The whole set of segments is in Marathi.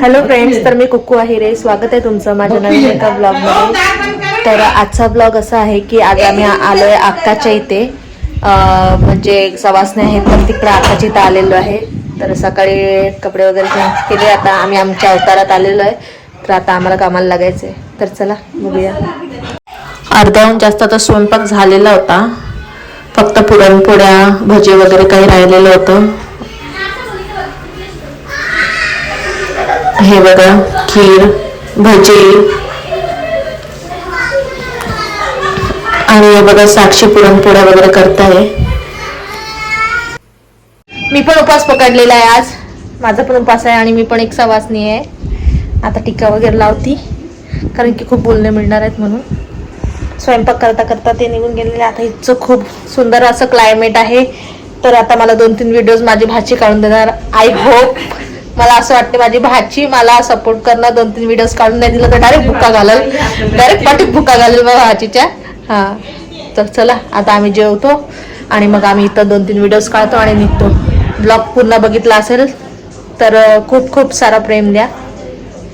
हॅलो फ्रेंड्स तर मी कुक्कू आहे स्वागत आहे तुमचं माझ्या नवीन एका ब्लॉगमध्ये तर आजचा ब्लॉग असा आहे की आज आम्ही आलोय अक्काच्या इथे. अं, म्हणजे सवासने आहेत तर तिकडे अक्काच्या इथं आलेलो आहे. तर सकाळी कपडे वगैरे चेंज केले आता आम्ही आमच्या अवतारात आलेलो आहे. तर आता आम्हाला कामाला लागायचं आहे तर चला बघूया. अर्ध्याहून जास्त आता स्वयंपाक झालेला होता. फक्त पुरणपोळ्या भजी वगैरे काही राहिलेलं होतं. हे बघा खीर भजी. आणि हे बघा साक्षी पुरणपोळ्या वगैरे करताय. मी पण उपवास पकडलेला आहे आज. माझा पण उपास आहे आणि मी पण एक सवासनी आहे. आता टीका वगैरे लावती कारण की खूप बोलणे मिळणार आहेत म्हणून. स्वयंपाक करता करता ते निघून गेलेले. आता इथचं खूप सुंदर असं क्लायमेट आहे. तर आता मला दोन तीन व्हिडिओज माझी भाची काढून देणार. आय होप मला असं वाटते माझी भाची मला सपोर्ट करणार दोन तीन व्हिडिओज काढून नाही दिलं तर डायरेक्ट भुक्का घालेल. डायरेक्ट पाठीत भुक्का घालेल माझ्या भाचीच्या. हां. तर चला आता आम्ही जेवतो आणि मग आम्ही इथं दोन तीन व्हिडिओज काढतो आणि निघतो. ब्लॉग पूर्ण बघितला असेल तर खूप खूप सारा प्रेम द्या.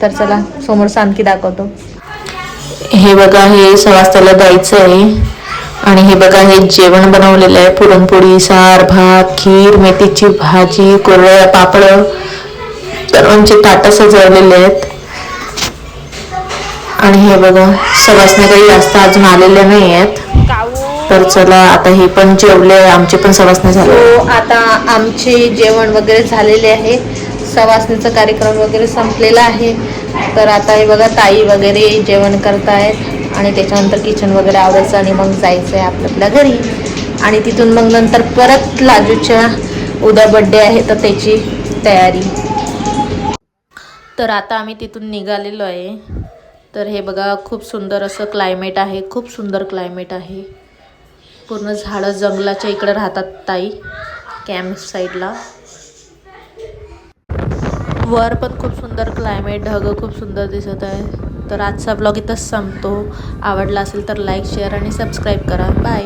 तर चला समोर आणखी दाखवतो. हे बघा हे सवास्ताला द्यायचं आहे आणि हे बघा हे जेवण बनवलेलं आहे. पुरणपोळी सार भात खीर मेथीची भाजी कोरड्या पापड. सर्वांचे ताटं सजवलेले आहेत. आणि हे बघा सवासने काही जास्त अजून आलेले नाही आहेत. तर चला आता हे पण जेवले आमचे पण सवासने झाले. हो, आता आमचे जेवण वगैरे झालेले आहे. सवासनेचा कार्यक्रम वगैरे संपलेला आहे. तर आता हे बघा ताई वगैरे जेवण करतायत. आणि त्याच्यानंतर किचन वगैरे आवडायचं आणि मग जायचं आहे आपल्या आपल्या घरी. आणि तिथून मग नंतर परत लाजूच्या उद्या बड्डे आहे तर त्याची तयारी. तर आता आम्ही तिथून निघालेलो आहे. तर हे बघा खूप सुंदर असं क्लायमेट आहे खूप सुंदर क्लायमेट आहे. पूर्ण झाडं जंगलाच्या इकडे राहतात ताई कॅम्प साईडला वर पण खूप सुंदर क्लायमेट ढगं खूप सुंदर दिसत आहे. तर आजचा ब्लॉग इथंच संपतो. आवडला असेल तर लाईक शेअर आणि सबस्क्राईब करा. बाय